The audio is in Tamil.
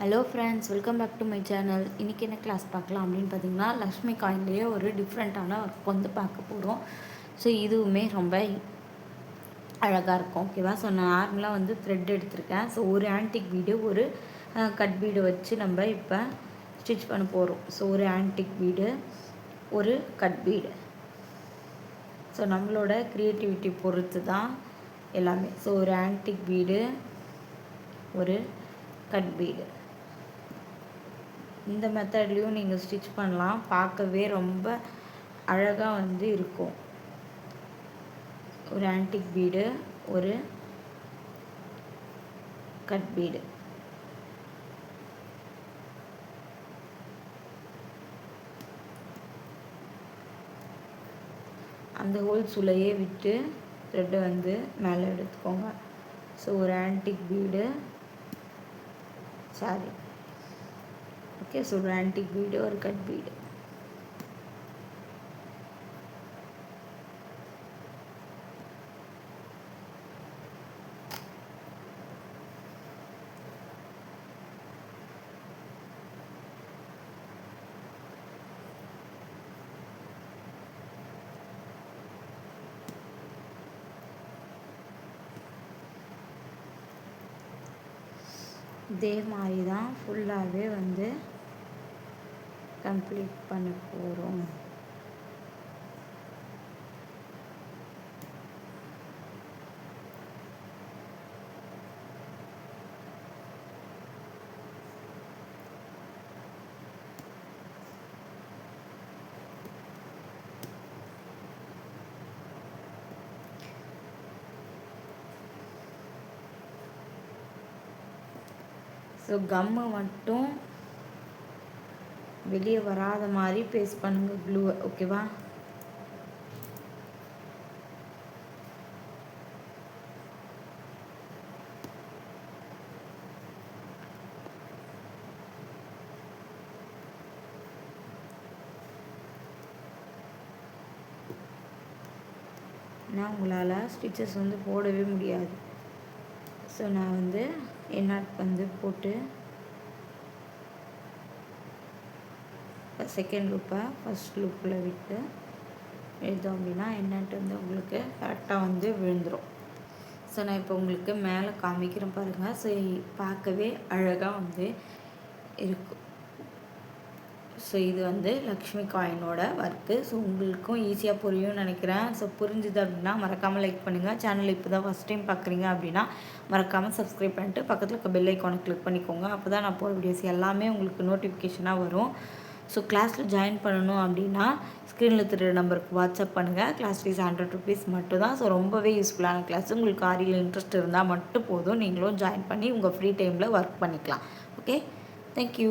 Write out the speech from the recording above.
Hello friends welcome back to my channel இன்றைக்கி என்ன கிளாஸ் பார்க்கலாம் அப்படின்னு பார்த்தீங்கன்னா லக்ஷ்மி காயின்லேயே ஒரு டிஃப்ரெண்ட்டான ஒர்க் வந்து பார்க்க போகிறோம் ஸோ இதுவுமே ரொம்ப அழகாக இருக்கும். ஓகேவா ஸோ நான் நார்மலாக வந்து த்ரெட் எடுத்திருக்கேன். ஸோ ஒரு ஆன்டிக் வீடு ஒரு கட் வீடு வச்சு நம்ம இப்போ ஸ்டிச் பண்ண போகிறோம் ஸோ ஒரு ஆன்டிக் வீடு ஒரு கட் வீடு. ஸோ நம்மளோட க்ரியேட்டிவிட்டி பொறுத்து தான் எல்லாமே. ஸோ ஒரு ஆன்டிக் வீடு ஒரு கட் வீடு. இந்த மெத்தட்லேயும் நீங்கள் ஸ்டிச் பண்ணலாம். பார்க்கவே ரொம்ப அழகாக வந்து இருக்கும். ஒரு ஆன்டிக் பீடு ஒரு கட் பீடு அந்த ஹோல் சுலையே விட்டு த்ரெட்டை வந்து மேலே எடுத்துக்கோங்க. ஸோ ஒரு antique bead sorry okay so ஒரு ஆன்டிக் பீடு ஒரு கட் வீடு? இதே மாதிரி தான் ஃபுல்லாகவே வந்து கம்ப்ளீட் பண்ண போகிறோம் ஸோ கம்மு மட்டும் வெளியே வராத மாதிரி பேஸ்ட் பண்ணுங்கள் க்ளூவை ஓகேவா நான் உங்களால் ஸ்டிச்சஸ் வந்து போடவே முடியாது. ஸோ நான் வந்து என்னாட் வந்து போட்டு செகண்ட் லூப்பை ஃபஸ்ட் லூப்பில் விட்டு எழுதோம் அப்படின்னா என்னன்ட்டு வந்து உங்களுக்கு கரெக்டாக வந்து விழுந்துடும் ஸோ நான் இப்போ உங்களுக்கு மேலே காமிக்கிறேன் பாருங்கள் ஸோ பார்க்கவே அழகாக வந்து இருக்கும் ஸோ இது வந்து லக்ஷ்மி காயினோட ஒர்க்கு ஸோ உங்களுக்கும் ஈஸியாக புரியும்னு நினைக்கிறேன். ஸோ புரிஞ்சுது அப்படின்னா மறக்காமல் லைக் பண்ணுங்கள் சேனல் இப்போ தான் ஃபஸ்ட் டைம் பார்க்குறீங்க அப்படின்னா மறக்காமல் சப்ஸ்கிரைப் பண்ணிட்டு பக்கத்தில் இருக்க பெல் ஐக்கானை கிளிக் பண்ணிக்கோங்க. அப்போ தான் நான் போகிற வீடியோஸ் எல்லாமே உங்களுக்கு நோட்டிஃபிகேஷனாக வரும். ஸோ கிளாஸில் ஜாயின் பண்ணணும் அப்படின்னா ஸ்க்ரீனில் திரு நம்பருக்கு வாட்ஸ்அப் பண்ணுங்கள் கிளாஸ் ஃபீஸ் ஹண்ட்ரட் ருபீஸ் மட்டும் தான் ஸோ ரொம்பவே யூஸ்ஃபுல்லான கிளாஸ் உங்களுக்கு ஆரியில் இன்ட்ரெஸ்ட் இருந்தால் மட்டும் போதும். நீங்களும் ஜாயின் பண்ணி உங்கள் ஃப்ரீ டைமில் ஒர்க் பண்ணிக்கலாம். Okay thank you